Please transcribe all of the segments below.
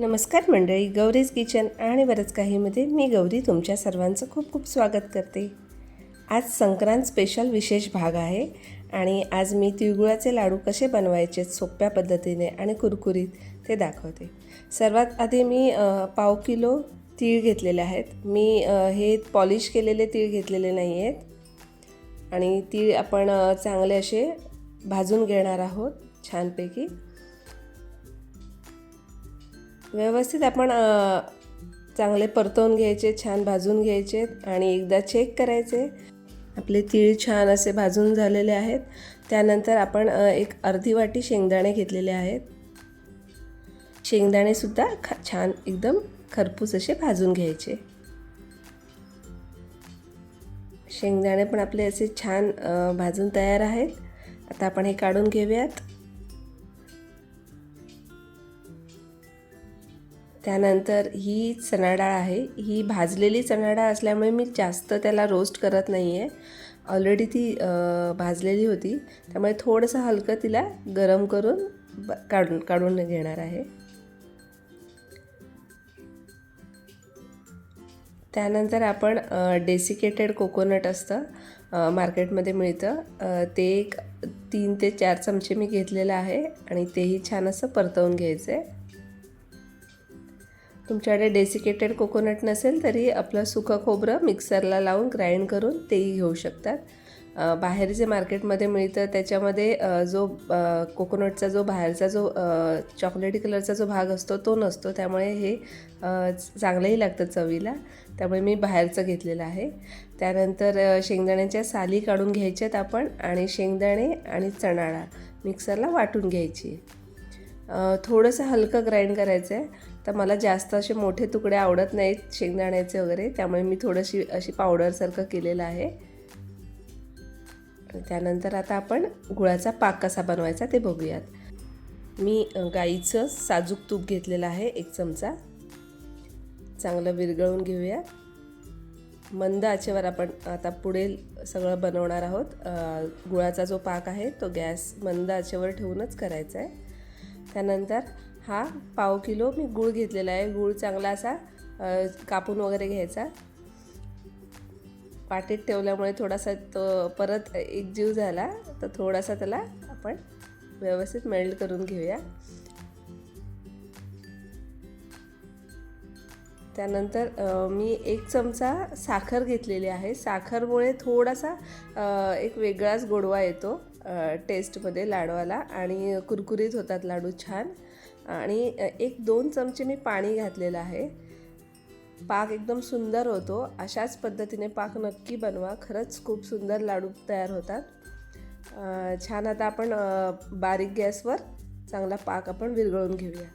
नमस्कार मंडळी गौरीज किचन आणि बरंच काहीमध्ये मी गौरी तुमच्या सर्वांचं खूप खूप स्वागत करते. आज संक्रांत स्पेशल विशेष भाग आहे आणि आज मी तिळगुळाचे लाडू कसे बनवायचे सोप्या पद्धतीने आणि कुरकुरीत ते दाखवते. सर्वात आधी मी पाव किलो तीळ घेतलेले आहेत. मी हे पॉलिश केलेले तीळ घेतलेले नाही आहेत. आणि तीळ आपण चांगले असे भाजून घेणार आहोत छानपैकी. व्यवस्थित आपण चांगले परतवून घ्यायचे छान भाजून घ्यायचे आणि एकदा चेक करायचे. आपले तीळ छान असे भाजून झालेले आहेत. त्यानंतर आपण एक अर्धी वाटी शेंगदाणे घेतलेले आहेत. शेंगदाणेसुद्धा खा छान एकदम खरपूस असे भाजून घ्यायचे. शेंगदाणे पण आपले असे छान भाजून तयार आहेत. आता आपण हे काढून घेऊयात. त्यानंतर ही चणा डाळ आहे. ही भाजलेली चणा डाळ असल्यामुळे मी जास्त त्याला रोस्ट करत नाही आहे ऑलरेडी ती भाजलेली होती. त्यामुळे थोडंसं हलकं तिला गरम करून काढून काढून घेणार आहे. त्यानंतर आपण डेसिकेटेड कोकोनट असतं मार्केटमध्ये मिळतं. ते एक तीन ते चार चमचे मी घेतलेलं आहे आणि तेही छान असं परतवून घ्यायचं आहे तुमच्याकडे डेसिकेटेड कोकोनट नसेल तरी आपलं सुकं खोबरं मिक्सरला लावून ग्राइंड करून तेही घेऊ शकतात. बाहेर जे मार्केटमध्ये मिळतं त्याच्यामध्ये जो कोकोनटचा जो बाहेरचा जो चॉकलेटी कलरचा जो भाग असतो तो नसतो. त्यामुळे हे चांगलंही लागतं चवीला. त्यामुळे मी बाहेरचं घेतलेलं आहे. त्यानंतर शेंगदाण्याच्या साली काढून घ्यायच्यात आपण आणि शेंगदाणे आणि चणाळा मिक्सरला वाटून घ्यायची. थोडंसं हलकं ग्राइंड करायचं आहे तर मला जास्त असे मोठे तुकडे आवडत नाहीत शेंगदाण्याचे वगैरे. त्यामुळे मी थोडीशी अशी पावडरसारखं केलेलं आहे. त्यानंतर आता आपण गुळाचा पाक कसा बनवायचा ते बघूयात. मी गाईचं साजूक तूप घेतलेलं आहे एक चमचा. चांगलं विरघळून घेऊया. मंद आचेवर आपण आता पुढे सगळं बनवणार आहोत. गुळाचा जो पाक आहे तो गॅस मंद आचेवर ठेवूनच करायचा आहे. त्यानंतर हा पाव किलो. मी गूळ घेतलेला आहे. गूळ चांगला असा कापून वगैरे घ्यायचा. पाटीत ठेवल्यामुळे थोडासा तो परत एक जीव झाला. तर थोडासा त्याला आपण व्यवस्थित मेल्ट करून घेऊया. त्यानंतर मी एक चमचा साखर घेतलेली आहे. साखरमुळे थोडासा एक वेगळाच गोडवा येतो टेस्टमध्ये लाडवाला. आणि कुरकुरीत होतात लाडू छान. आणि एक दोन चमचे मी पाणी घातलेलं आहे. पाक एकदम सुंदर होतो. अशाच पद्धतीने पाक नक्की बनवा. खरंच खूप सुंदर लाडू तयार होतात. छान आता आपण बारीक गॅसवर चांगला पाक आपण विरघळून घेऊया.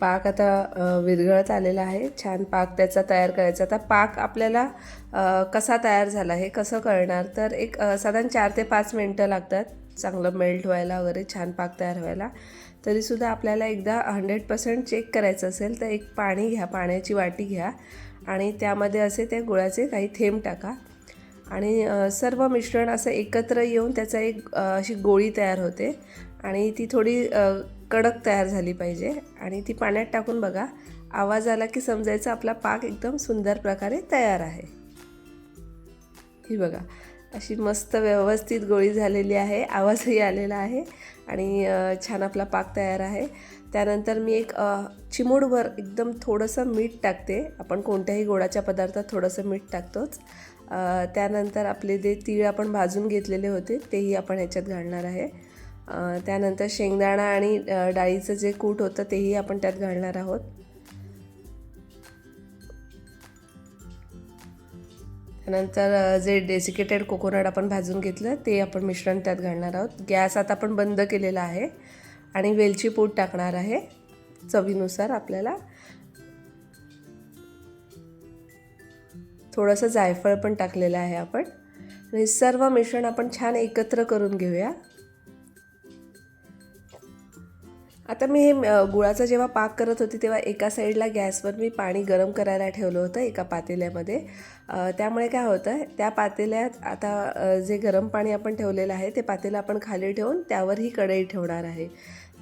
पाक आता विरघळत आलेला आहे. छान पाक त्याचा तयार करायचा. आता पाक आपल्याला कसा तयार झाला हे कसं कळणार तर एक साधारण चार ते पाच मिनटं लागतात चांगलं मेल्ट व्हायला वगैरे छान पाक तयार व्हायला. तरीसुद्धा आपल्याला एकदा हंड्रेड पर्सेंट चेक करायचं असेल तर एक पाणी घ्या पाण्याची वाटी घ्या आणि त्यामध्ये असे त्या गुळाचे काही थेंब टाका. आणि सर्व मिश्रण असं एकत्र येऊन त्याचा एक अशी गोळी तयार होते आणि ती थोडी कडक तयार झाली पाहिजे आणि ती पाण्यात टाकून बघा. आवाज आला की समजायचं आपला पाक एकदम सुंदर प्रकारे तयार आहे. ही बघा अशी मस्त व्यवस्थित गोळी झालेली आहे आवाजही आलेला आहे आणि छान आपला पाक तयार आहे. त्यानंतर मी एक चिमूडभर एकदम थोडंसं मीठ टाकते. आपण कोणत्याही गोडाच्या पदार्थात थोडंसं मीठ टाकतोच. त्यानंतर आपले जे तीळ आपण भाजून घेतलेले होते तेही आपण ह्याच्यात घालणार आहे. त्यानंतर शेंगदाणा आणि डाळीचं जे कूट होतं तेही आपण त्यात घालणार आहोत. त्यानंतर जे डेसिकेटेड कोकोनट आपण भाजून घेतलं ते आपण मिश्रण त्यात घालणार आहोत. गॅस आता आपण बंद केलेला आहे आणि वेलची पूड टाकणार आहे चवीनुसार आपल्याला. थोडंसं जायफळ पण टाकलेलं आहे आपण. हे सर्व मिश्रण आपण छान एकत्र करून घेऊया. आता मी हे गुळाचा जेव्हा पाक करत होते तेव्हा एका साईडला गॅसवर मी पाणी गरम करायला ठेवलं होतं एका पातेल्यामध्ये. त्यामुळे काय होतं त्या पातेल्यात आता जे गरम पाणी आपण ठेवलेलं आहे ते पातेलं आपण खाली ठेवून त्यावर ही कढई ठेवणार आहे.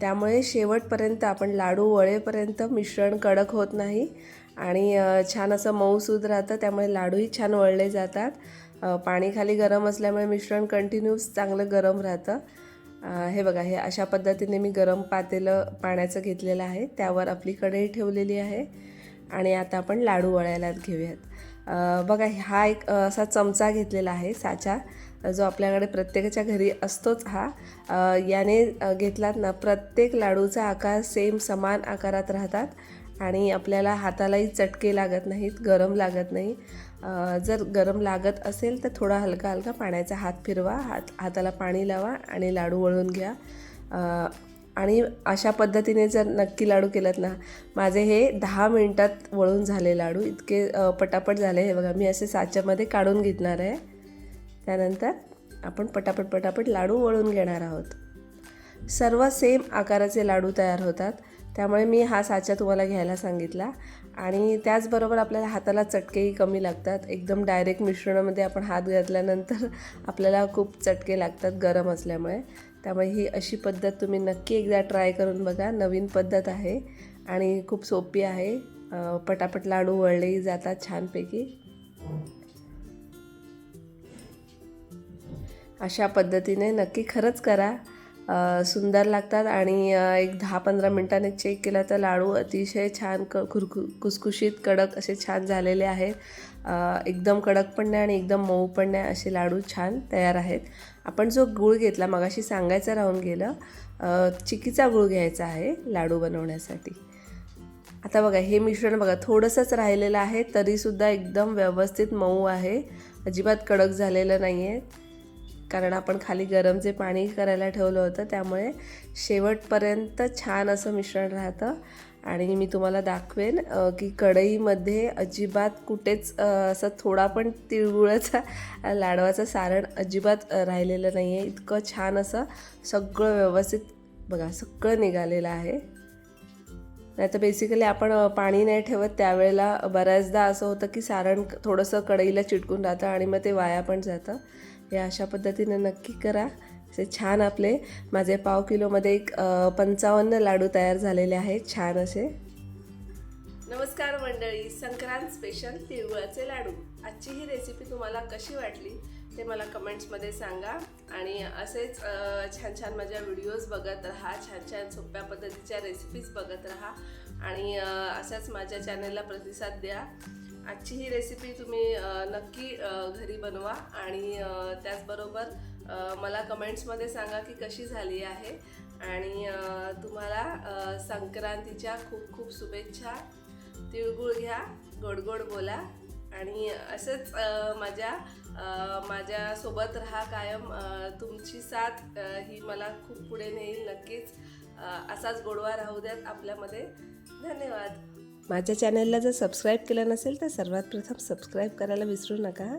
त्यामुळे शेवटपर्यंत आपण लाडू वळेपर्यंत मिश्रण कडक होत नाही आणि छान असं मऊसूद राहतं त्यामुळे लाडूही छान वळले जातात. पाणी खाली गरम असल्यामुळे मिश्रण कंटिन्यूस चांगलं गरम राहतं. हे बघा हे अशा पद्धतीने मी गरम पातेलं पाण्याचं घेतलेलं आहे. त्यावर आपली कढई ठेवलेली आहे आणि आता आपण लाडू वळायला घेऊयात. बघा हा एक असा चमचा घेतलेला आहे साचा जो आपल्याकडे प्रत्येकाच्या घरी असतोच हा. याने घेतलात ना प्रत्येक लाडूचा आकार सेम समान आकारात राहतात आणि आपल्याला हातालाही चटके लागत नाहीत गरम लागत नाही. जर गरम लागत असेल तर थोडा हलका हलका पाण्याचा हात फिरवा हात हाताला पाणी लावा आणि लाडू वळून घ्या. आणि अशा पद्धतीने जर नक्की लाडू केलात ना माझे हे दहा मिनटात वळून झाले लाडू. इतके पटापट झाले हे बघा. मी असे साच्यामध्ये काढून घेतणार आहे. त्यानंतर आपण पटापट पटापट लाडू वळून घेणार आहोत. सर्व सेम आकाराचे लाडू तयार होतात. त्यामुळे मी हा साचा तुम्हाला घ्यायला सांगितला. आणि त्याचबरोबर आपल्याला हाताला चटकेही कमी लागतात. एकदम डायरेक्ट मिश्रणामध्ये आपण हात घातल्यानंतर आपल्याला खूप चटके लागतात गरम असल्यामुळे. त्यामुळे ही अशी पद्धत तुम्ही नक्की एकदा ट्राय करून बघा. नवीन पद्धत आहे आणि खूप सोपी आहे. पटापट लाडू वळलेही जातात छानपैकी. अशा पद्धतीने नक्की खरंच करा. सुंदर लागतात आणि एक दहा पंधरा मिनटाने चेक केला तर लाडू अतिशय छान क खुरखु खुसखुशीत कडक असे छान झालेले आहेत. एकदम कडक पण नाही आणि एकदम मऊ पण नाही असे लाडू छान तयार आहेत. आपण जो गूळ घेतला मगाशी सांगायचं राहून गेलं चिकीचा गूळ घ्यायचा आहे लाडू बनवण्यासाठी. आता बघा हे मिश्रण बघा थोडंसंच राहिलेलं आहे तरीसुद्धा एकदम व्यवस्थित मऊ आहे. अजिबात कडक झालेलं नाही आहे कारण आपण खाली गरम जे पाणी करायला ठेवलं होतं त्यामुळे शेवटपर्यंत छान असं मिश्रण राहतं. आणि मी तुम्हाला दाखवेन की कढईमध्ये अजिबात कुठेच असं थोडा पण तिळगुळाचा लाडवाचं सारण अजिबात राहिलेलं नाही आहे इतकं छान असं सगळं व्यवस्थित बघा सगळं निघालेलं आहे. नाही तर बेसिकली आपण पाणी नाही ठेवत त्यावेळेला बऱ्याचदा असं होतं की सारण थोडंसं कढईला चिटकून राहतं आणि मग ते वाया पण जातं. हे अशा पद्धतीने नक्की करा. असे छान आपले माझे पाव किलोमध्ये एक पंचावन्न लाडू तयार झालेले आहेत. छान असे. नमस्कार मंडळी संक्रांत स्पेशल तिळगुळाचे लाडू. आजची ही रेसिपी तुम्हाला कशी वाटली ते मला कमेंट्समध्ये सांगा. आणि असेच छान छान माझ्या व्हिडिओज बघत राहा छान छान सोप्या पद्धतीच्या रेसिपीज बघत राहा. आणि असाच माझ्या चॅनलला प्रतिसाद द्या. आजची ही रेसिपी तुम्ही नक्की घरी बनवा आणि त्याचबरोबर मला कमेंट्समध्ये सांगा की कशी झाली आहे. आणि तुम्हाला संक्रांतीच्या खूप खूप शुभेच्छा. तिळगुळ घ्या गोड गोड बोला. आणि असंच माझ्या माझ्यासोबत राहा कायम. तुमची साथ ही मला खूप पुढे नेईल नक्कीच. असाच गोडवा राहू द्यात आपल्यामध्ये. धन्यवाद. माझ्या चॅनलला जर सबस्क्राईब केलं नसेल तर सर्वात प्रथम सबस्क्राईब करायला विसरू नका.